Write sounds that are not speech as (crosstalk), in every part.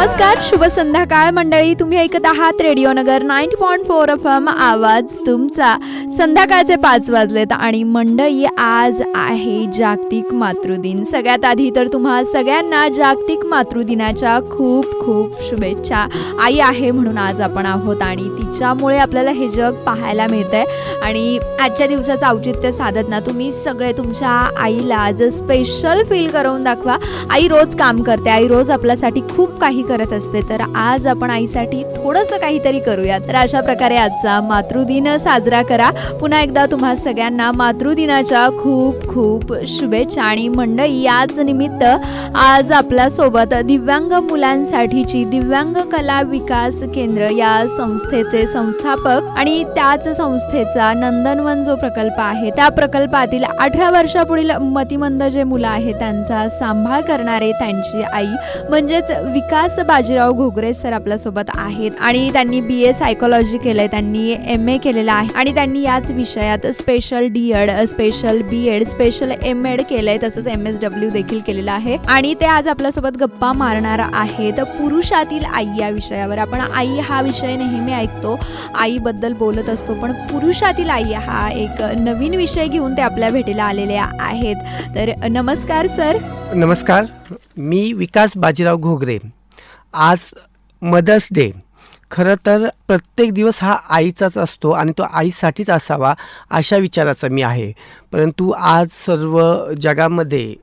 नमस्कार शुभ संध्याकाळ मंडळी. तुम्ही ऐकत आहात radio Nagar ninety point four F M आवाज तुमचा. संध्याकाळचे पाच वाजलेत आणि मंडळी आज आहे जागतिक मातृदिन. सगळ्यात आधी तर तुम्हा सगळ्यांना जागतिक मातृदिनाच्या खूप खूप शुभेच्छा. आई आहे म्हणून आज आपण आहोत आणि तिच्यामुळे आपल्याला हे जग पाहायला मिळतंय. आणि आजच्या दिवसाचं औचित्य साधत ना तुम्ही सगळे तुमच्या आईला आज स्पेशल फील करून दाखवा. आई रोज काम करते. आई रोज आपल्यासाठी खूप काही करत असते. तर आज आपण आईसाठी थोडंसं काहीतरी करूया तर अशा प्रकारे आजचा मातृदिन साजरा करा. पुन्हा एकदा तुम्हा सगळ्यांना मातृदिनाच्या खूप खूप शुभेच्छा आणि मंडळी याच निमित्त आज आपल्यासोबत दिव्यांग मुलांसाठीची दिव्यांग कला विकास केंद्र या संस्थेचे संस्थापक आणि त्याच संस्थेचा नंदनवन जो प्रकल्प आहे त्या प्रकल्पातील अठरा वर्षापुढील मतिमंद जे मुलं आहेत त्यांचा सांभाळ करणारे त्यांची आई म्हणजेच विकास बाजीराव घोगरे सर आपल्यासोबत आहेत आणि त्यांनी बी ए सायकोलॉजी केलंय त्यांनी एम ए केलेलं आहे. आणि त्यांनी याच विषयात special D Ed special B Ed special M Ed केलंय तसंच एम एस डब्ल्यू देखील केलेलं आहे. आणि ते आज आपल्यासोबत गप्पा मारणार आहेत. पुरुषातील आई या विषयावर. आपण आई हा विषय नेहमी ऐकतो. आईबद्दल बोलत असतो पण पुरुषातील आई हा एक नवीन विषय घेऊन ते आपल्या भेटीला आलेले आहेत. तर नमस्कार सर. नमस्कार. मी विकास बाजीराव घोगरे. आज मदर्स डे खरं तर प्रत्येक दिवस हा आईचाच असतो आणि तो आईसाठीच असावा अशा विचाराचा मी आहे. परंतु आज सर्व जगामध्ये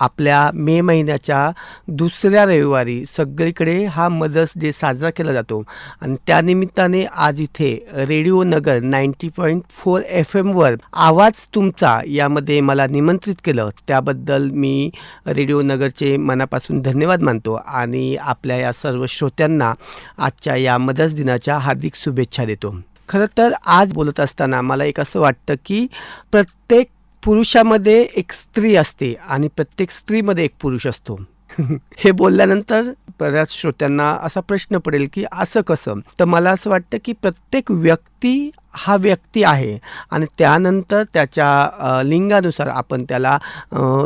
आपल्या मे महिन्याच्या दुसऱ्या रविवारी सगळीकडे हा मदर्स डे साजरा केला जातो. आणि त्यानिमित्ताने आज इथे radio Nagar ninety point four F एमवर आवाज तुमचा यामध्ये मला निमंत्रित केलं. त्याबद्दल मी रेडिओ नगरचे मनापासून धन्यवाद मानतो आणि आपल्या या सर्व श्रोत्यांना आजच्या या मदर्स दिनाच्या हार्दिक शुभेच्छा देतो. खरं तर आज बोलत असताना मला एक असं वाटतं की प्रत्येक पुरुषामध्ये एक स्त्री असते आणि प्रत्येक स्त्रीमध्ये एक पुरुष असतो. (laughs) हे बोलल्यानंतर बऱ्याच श्रोत्यांना असा प्रश्न पडेल की असं कसं? तर मला असं वाटतं की प्रत्येक व्यक्ती हा व्यक्ती आहे आणि त्यानंतर त्याच्या लिंगानुसार आपण त्याला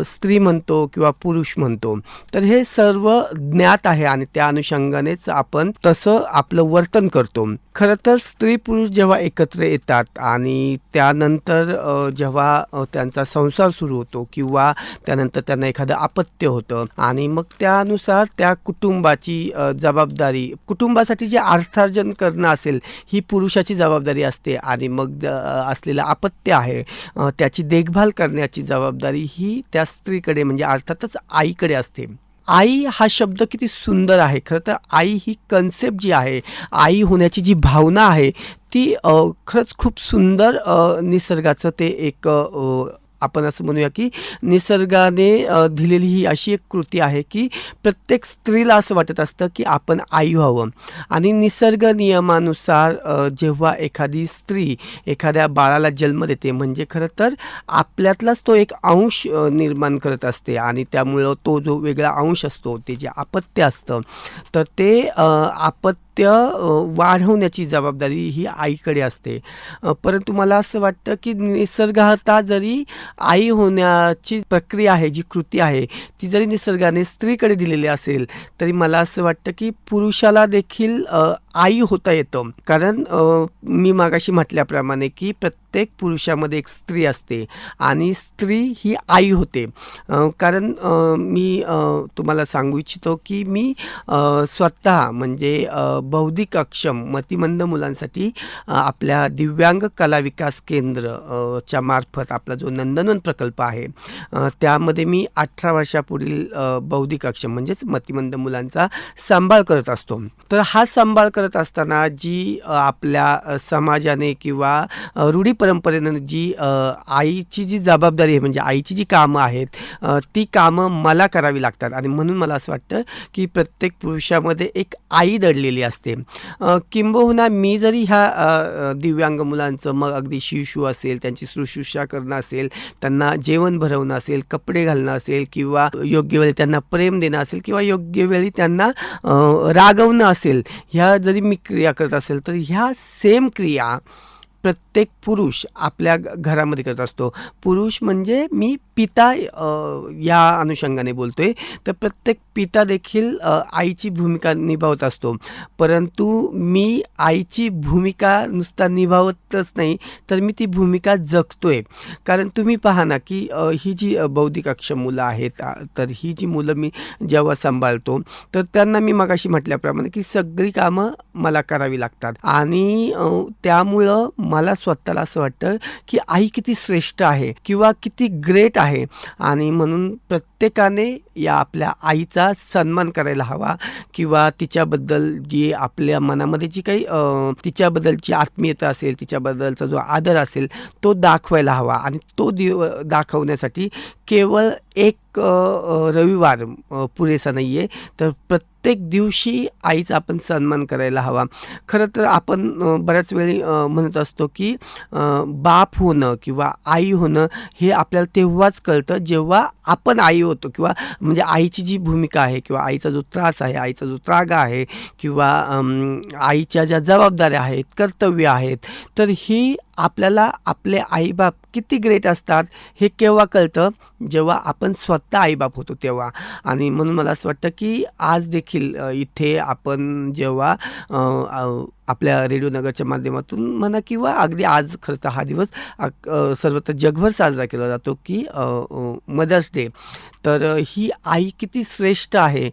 स्त्री म्हणतो किंवा पुरुष म्हणतो. तर हे सर्व ज्ञात आहे आणि त्या अनुषंगानेच आपण तसं आपलं वर्तन करतो. खरं तर स्त्री पुरुष जेव्हा एकत्र येतात आणि त्यानंतर जेव्हा त्यांचा संसार सुरू होतो किंवा त्यानंतर त्यांना एखादं अपत्य होतं आणि मग त्यानुसार त्या कुटुंबाची जबाबदारी कुटुंबासाठी जे अर्थार्जन करणं असेल ही पुरुषाची जबाबदारी असते आणि मग असलेलं अपत्य आहे त्याची देखभाल करण्याची जबाबदारी ही त्या स्त्रीकडे म्हणजे अर्थातच आईकडे असते. आई हा शब्द किती सुंदर आहे. खरं तर आई ही कन्सेप्ट जी आहे आई होण्याची जी भावना आहे ती खरंच खूप सुंदर निसर्गाचं ते एक आपण असं म्हणूया की निसर्गाने दिलेली ही अशी एक कृती आहे की प्रत्येक स्त्रीला असं वाटत असतं की आपण आई व्हावं. आणि निसर्ग नियमानुसार जेव्हा एखादी स्त्री एखाद्या बाळाला जन्म देते म्हणजे खरं तर आपल्यातलाच तो एक अंश निर्माण करत असते आणि त्यामुळं तो जो वेगळा अंश असतो ते जे अपत्य असतं तर ते आपत्य त्या वाढवण्याची जबाबदारी ही आईकडे असते. परंतु मला असं वाटतं की निसर्गता जरी आई होण्याची प्रक्रिया आहे जी कृती आहे ती जरी निसर्गाने स्त्रीकडे दिलेली असेल तरी मला असं वाटतं की पुरुषाला देखील आई होता येतं. कारण मी मागाशी म्हटल्याप्रमाणे की प्रत्येक प्रत्येक पुरुषामध्ये एक स्त्री असते आणि स्त्री ही आई होते. कारण मी तुम्हाला सांगू इच्छितो की मी स्वतः म्हणजे बौद्धिक अक्षम मतिमंद मुलांसाठी आपल्या दिव्यांग कला विकास केंद्र च्या मार्फत आपला जो नंदनवन प्रकल्प आहे त्यामध्ये मी अठरा वर्षापुढील बौद्धिक अक्षम म्हणजेच मतिमंद मुलांचा सांभाळ करत असतो. तर हा सांभाळ करत असताना जी आपल्या समाजाने किंवा रूढी परंपरेनं जी आईची जी जबाबदारी आहे म्हणजे आईची जी कामं आहेत ती कामं मला करावी लागतात. आणि म्हणून मला असं वाटतं की प्रत्येक पुरुषामध्ये एक आई दडलेली असते. किंबहुना मी जरी ह्या दिव्यांग मुलांचं मग अगदी शिशू असेल त्यांची शुश्रूषा करणं असेल त्यांना जेवण भरवणं असेल कपडे घालणं असेल किंवा योग्य वेळी त्यांना प्रेम देणं असेल किंवा योग्य वेळी त्यांना रागवणं असेल ह्या जरी मी क्रिया करत असेल तर ह्या सेम क्रिया प्रत्येक पुरुष आपल्या घरामध्ये करत असतो. पुरुष म्हणजे मी पिता या अनुषंगाने बोलतो आहे तर प्रत्येक पिता देखील आईची भूमिका निभावत असतो. परंतु मी आईची भूमिका नुसता निभावतच नाही तर मी ती भूमिका जगतो आहे कारण तुम्ही पहा ना की ही जी बौद्धिक अक्षम मुलं आहेत तर ही जी मुलं मी जेव्हा सांभाळतो तर त्यांना मी मगाशी म्हटल्याप्रमाणे की सगळी कामं मला करावी लागतात. आणि त्यामुळं मला स्वतःला असं वाटतं की आई किती श्रेष्ठ आहे किंवा किती ग्रेट आहे. आणि म्हणून प्रत्येकाने या आपल्या आईचा सन्मान करायला हवा किंवा तिच्याबद्दल जी आपल्या मनामध्ये जी काही तिच्याबद्दलची आत्मीयता असेल तिच्याबद्दलचा जो आदर असेल तो दाखवायला हवा. आणि तो दिव दाखवण्यासाठी केवळ एक रविवार पुरेसा नाही आहे तर प्रत्येक दिवशी आईचा आपण सन्मान करायला हवा. खरं तर आपण बऱ्याच वेळी म्हणत असतो की बाप होणं किंवा आई होणं हे आपल्याला तेव्हाच कळतं जेव्हा आपण आई होतो किंवा म्हणजे आईची जी भूमिका आहे किंवा आईचा जो त्रास आहे आईचा जो त्राग आहे किंवा आईच्या ज्या जबाबदाऱ्या आहेत कर्तव्य आहेत तर ही आपल्याला आपले आईबाप किती ग्रेट असतात हे केव्हा कळतं? जेव्हा आपण स्वतः आईबाप होतो तेव्हा. आणि म्हणून मला असं वाटतं की आज देखील इथे आपण जेव्हा आपल्या रेडिओ नगरच्या माध्यमातून म्हणा किंवा अगदी आज खरं तर हा दिवस सर्वत्र जगभर साजरा केला जातो की मदर्स डे तर ही आई किती श्रेष्ठ आहे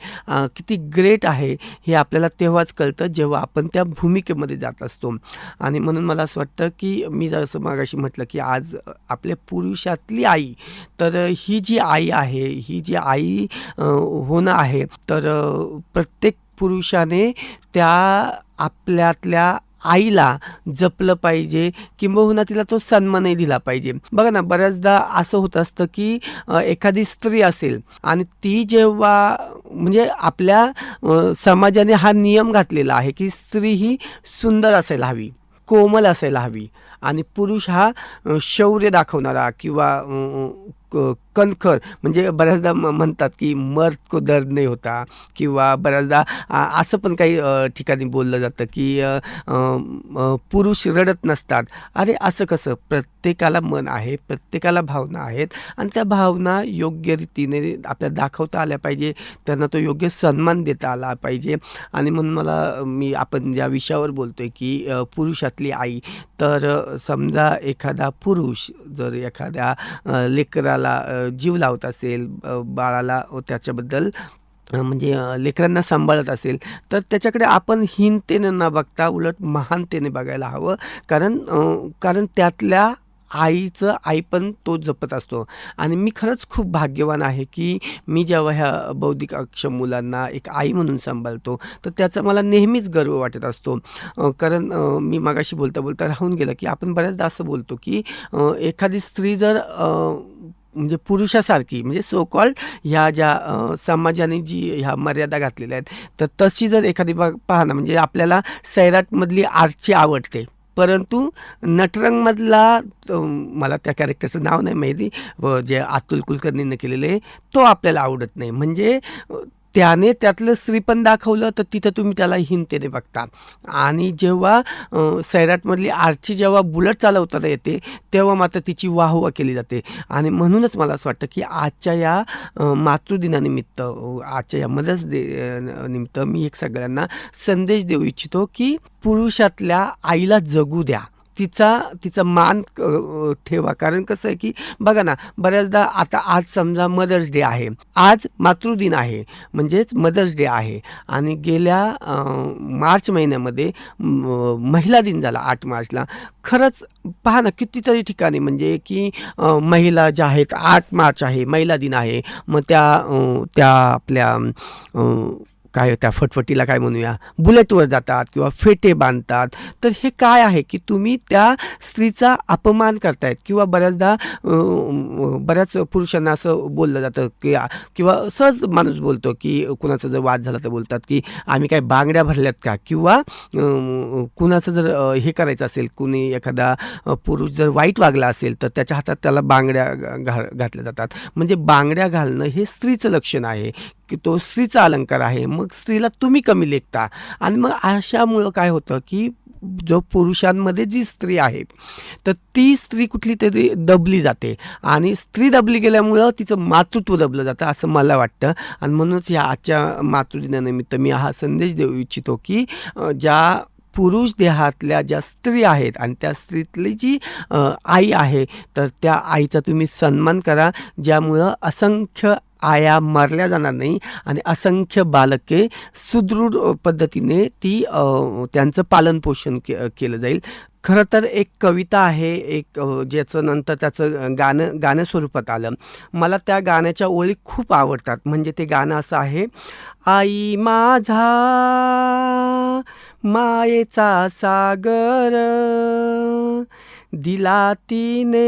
किती ग्रेट आहे हे आपल्याला तेव्हाच कळतं जेव्हा आपण त्या भूमिकेमध्ये जात असतो. आणि म्हणून मला असं वाटतं की मी जसं मागाशी म्हटलं की आज आपल्या पुरुषातली आई तर ही जी आई आहे ही जी आई होणं आहे तर प्रत्येक पुरुषाने त्या आपल्यातल्या आईला जपलं पाहिजे किंबहुना तिला तो सन्मानही दिला पाहिजे. बघा ना बऱ्याचदा असं होत असतं की एखादी स्त्री असेल आणि ती जेव्हा म्हणजे आपल्या समाजाने हा नियम घातलेला आहे की स्त्री ही सुंदर असायला हवी कोमल असायला हवी आणि पुरुष हा शौर्य दाखवणारा किंवा कणखर म्हणजे बऱ्याचदा म- म्हणतात की मर्द को दर्द नाही होता किंवा बऱ्याचदा असं पण काही ठिकाणी बोललं जातं की पुरुष रडत नसतात. अरे असं कसं? प्रत्येकाला मन आहे प्रत्येकाला भावना आहेत आणि त्या भावना योग्य रीतीने आपल्या दाखवता आल्या पाहिजे. त्यांना तो योग्य सन्मान देता आला पाहिजे. आणि म्हणून मला मी आपण ज्या विषयावर बोलतो आहे की पुरुषातली आई तर समजा एखादा पुरुष जर एखाद्या लेकरा बाळाला जीव लावत असेल बाळाला त्याच्याबद्दल म्हणजे लेकरांना सांभाळत असेल तर त्याच्याकडे आपण हीनतेने न बघता उलट महानतेने बघायला हवं. कारण कारण त्यातल्या आईचं आई पण तो जपत असतो. आणि मी खरंच खूप भाग्यवान आहे की मी जेव्हा ह्या बौद्धिक अक्षम मुलांना एक आई म्हणून सांभाळतो तर त्याचा मला नेहमीच गर्व वाटत असतो. कारण मी मागाशी बोलता बोलता राहून गेलं की आपण बऱ्याचदा असं बोलतो की एखादी स्त्री जर म्हणजे पुरुषासारखी म्हणजे सो कॉल्ड ह्या ज्या समाजाने जी ह्या मर्यादा घातलेल्या आहेत तर तशी जर एखादी बा पाहणं ना म्हणजे आपल्याला सैराटमधली आर्टची आवडते. परंतु नटरंगमधला मला त्या कॅरेक्टरचं नाव नाही माहिती व जे अतुल कुलकर्णीनं केलेलं आहे तो आपल्याला आवडत नाही. म्हणजे त्याने त्यातलं स्त्री पण दाखवलं तर तिथं तुम्ही त्याला हिंतेने बघता. आणि जेव्हा सैराटमधली आर्ची जेव्हा बुलट चालवताना येते तेव्हा मात्र तिची वाहवा केली जाते. आणि म्हणूनच मला असं वाटतं की आजच्या या मातृदिनानिमित्त आजच्या या मदर्स डे निमित्त मी एक सगळ्यांना संदेश देऊ इच्छितो की पुरुषातल्या आईला जगू द्या. तिचा तिचा मान ठेवा. कारण कसं आहे की बघा ना बऱ्याचदा आता आज समजा मदर्स डे आहे. आज मातृदिन आहे. म्हणजेच मदर्स डे आहे. आणि गेल्या मार्च महिन्यामध्ये महिला दिन झाला आठ मार्चला. खरंच पहा ना कितीतरी ठिकाणी म्हणजे की महिला ज्या आहेत आठ मार्च आहे महिला दिन आहे. मग त्या त्या आपल्या काय त्या फटफटीला काय म्हणूया? बुलेटवर जातात किंवा फेटे बांधतात. तर हे काय आहे की तुम्ही त्या स्त्रीचा अपमान करतायत किंवा बऱ्याचदा बऱ्याच पुरुषांना असं बोललं जातं की किंवा सहज माणूस बोलतो की कुणाचा जर वाद झाला तर बोलतात की आम्ही काय बांगड्या भरल्यात का? किंवा कुणाचं जर हे करायचं असेल कुणी एखादा पुरुष जर वाईट वागला असेल तर त्याच्या हातात त्याला बांगड्या घा- घातल्या जातात. म्हणजे बांगड्या घालणं हे स्त्रीचं लक्षण आहे. की तो स्त्रीचा अलंकार आहे मग स्त्रीला तुम्ही कमी लेखता. आणि मग अशामुळं काय होतं की जो पुरुषांमध्ये जी स्त्री आहे तर ती स्त्री कुठली तरी दबली जाते. आणि स्त्री दबली गेल्यामुळं तिचं मातृत्व दबलं जातं असं मला वाटतं. आणि म्हणूनच ह्या आजच्या मातृदिनानिमित्त मी हा संदेश देऊ इच्छितो की ज्या पुरुष देहातल्या ज्या स्त्री आहेत आणि त्या स्त्रीतली जी आई आहे तर त्या आईचा तुम्ही सन्मान करा ज्यामुळं असंख्य आया मारल्या जाणार नाही आणि असंख्य बालके सुदृढ पद्धतीने ती त्यांचं पालनपोषण के केलं जाईल. खरं तर एक कविता आहे एक ज्याचं नंतर त्याचं गाणं गाणं स्वरूपात आलं. मला त्या गाण्याच्या ओळी खूप आवडतात. म्हणजे ते गाणं असं आहे आई माझा मायेचा सागर दिला तिने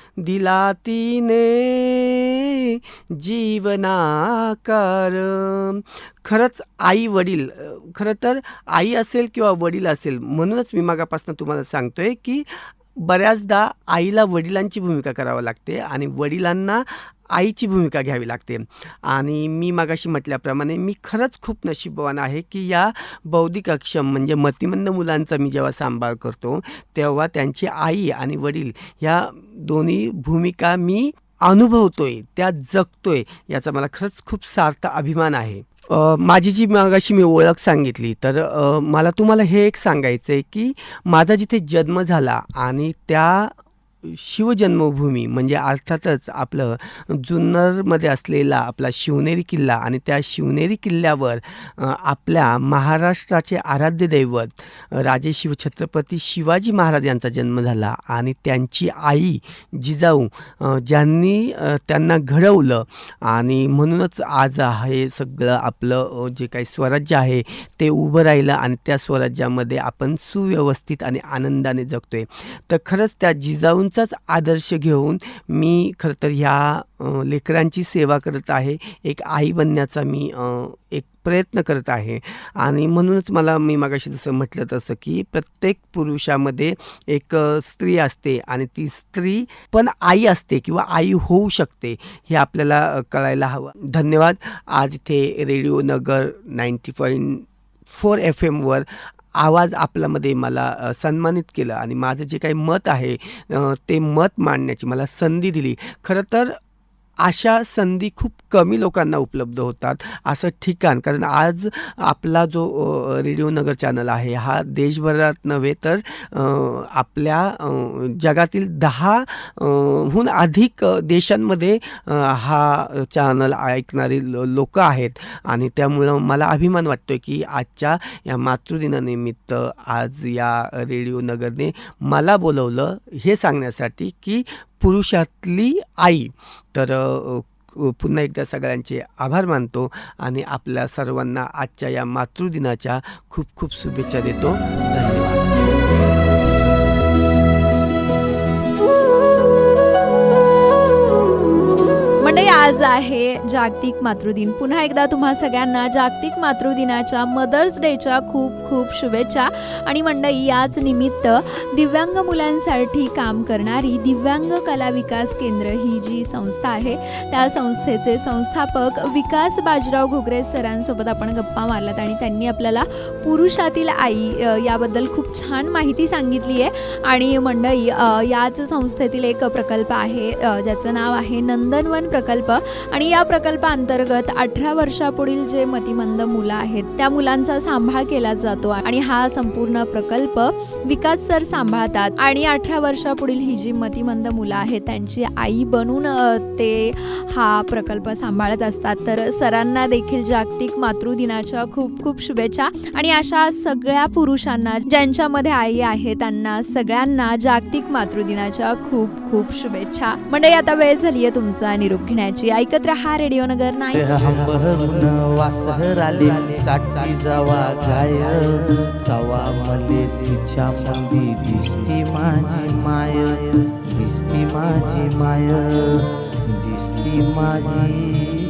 दिला तिने जीवनाकार खरंच आई वडील खरं तर आई असेल किंवा वडील असेल म्हणूनच मी मागापासून तुम्हाला सांगतोय की बऱ्याचदा आईला वडिलांची भूमिका करावं लागते आणि वडिलांना आईची भूमिका घ्यावी लागते. आणि मी मागाशी म्हटल्याप्रमाणे मी खरंच खूप नशीबवान आहे की या बौद्धिक अक्षम म्हणजे मतिमंद मुलांचा मी जेव्हा सांभाळ करतो तेव्हा त्यांची आई आणि वडील ह्या दोन्ही भूमिका मी अनुभवतोय त्या जगतोय याचा मला खरंच खूप सार्थ अभिमान आहे. माझी जी मागाशी मी ओळख सांगितली तर मला तुम्हाला हे एक सांगायचं आहे की माझा जिथे जन्म झाला आणि त्या शिवजन्मभूमी म्हणजे अर्थातच आपलं जुन्नरमध्ये असलेला आपला शिवनेरी किल्ला आणि त्या शिवनेरी किल्ल्यावर आपल्या महाराष्ट्राचे आराध्य दैवत राजे शिव छत्रपती शिवाजी महाराज यांचा जन्म झाला आणि त्यांची आई जिजाऊ ज्यांनी त्यांना घडवलं आणि म्हणूनच आज हे सगळं आपलं जे काही स्वराज्य आहे ते उभं राहिलं आणि त्या स्वराज्यामध्ये आपण सुव्यवस्थित आणि आनंदाने जगतोय. तर खरंच त्या त्यांचाच आदर्श घेऊन मी खरं तर ह्या लेकरांची सेवा करत आहे. एक आई बनण्याचा मी एक प्रयत्न करत आहे. आणि म्हणूनच मला मी मागाशी जसं म्हटलं तसं की प्रत्येक पुरुषामध्ये एक स्त्री असते आणि ती स्त्री पण आई असते किंवा आई होऊ शकते हे आपल्याला कळायला हवं. धन्यवाद. आज इथे radio Nagar ninety point four F एमवर आवाज आपल्यामध्ये मला सन्मानित केलं आणि माझं जे काही मत आहे ते मत मांडण्याची मला संधी दिली. खरं तर अशा संधी खूप कमी लोकांना उपलब्ध होतात असं ठिकाण. कारण आज आपला जो रेडिओ नगर चॅनल आहे हा देशभरात नव्हे तर आपल्या जगातील दहा हून अधिक देशांमध्ये हा चॅनल ऐकणारी लोक आहेत. आणि त्यामुळं मला अभिमान वाटतो की आजच्या या मातृदिनानिमित्त आज या रेडिओ नगरने मला बोलवलं हे सांगण्यासाठी की पुरुषातली आई. तर पुन्हा एकदा सगळ्यांचे आभार मानतो आणि आपल्या सर्वांना आजच्या या मातृदिनाच्या खूप खूप शुभेच्छा देतो. धन्यवाद. मंडळी आज आहे जागतिक मातृदिन. पुन्हा एकदा तुम्हा सगळ्यांना जागतिक मातृदिनाच्या मदर्स डेच्या खूप खूप शुभेच्छा. आणि मंडळी याच निमित्त दिव्यांग मुलांसाठी काम करणारी दिव्यांग कला विकास केंद्र ही जी संस्था आहे त्या संस्थेचे संस्थापक विकास बाजीराव घोगरे सरांसोबत आपण गप्पा मारल्यात आणि त्यांनी आपल्याला पुरुषातील आई याबद्दल खूप छान माहिती सांगितली आहे. आणि मंडळी याच संस्थेतील एक प्रकल्प आहे ज्याचं नाव आहे नंदनवन प्रकल्प. आणि या प्रकल्पाअंतर्गत अठरा वर्षापुढील जे मतिमंद मुलं आहेत त्या मुलांचा सांभाळ केला जातो आणि हा संपूर्ण प्रकल्प विकास सर सांभाळतात. आणि अठरा वर्षापुढील ही जी मतिमंद मुलं आहेत त्यांची आई बनून ते हा प्रकल्प सांभाळत असतात. तर सरांना देखील जागतिक मातृदिनाच्या खूप खूप शुभेच्छा. आणि अशा सगळ्या पुरुषांना ज्यांच्यामध्ये आई आहे त्यांना सगळ्यांना जागतिक मातृदिनाच्या खूप खूप शुभेच्छा. म्हणजे आता वेळ झाली आहे तुमचा निरोप घेण्याची. ऐकत राहा रेडिओ नगर नाही. हंबरून वासहर आले साठी जावा गाय. तवा मले तिच्या मंदी दिसती माझी माय. दिसती माझी माय. दिसती माझी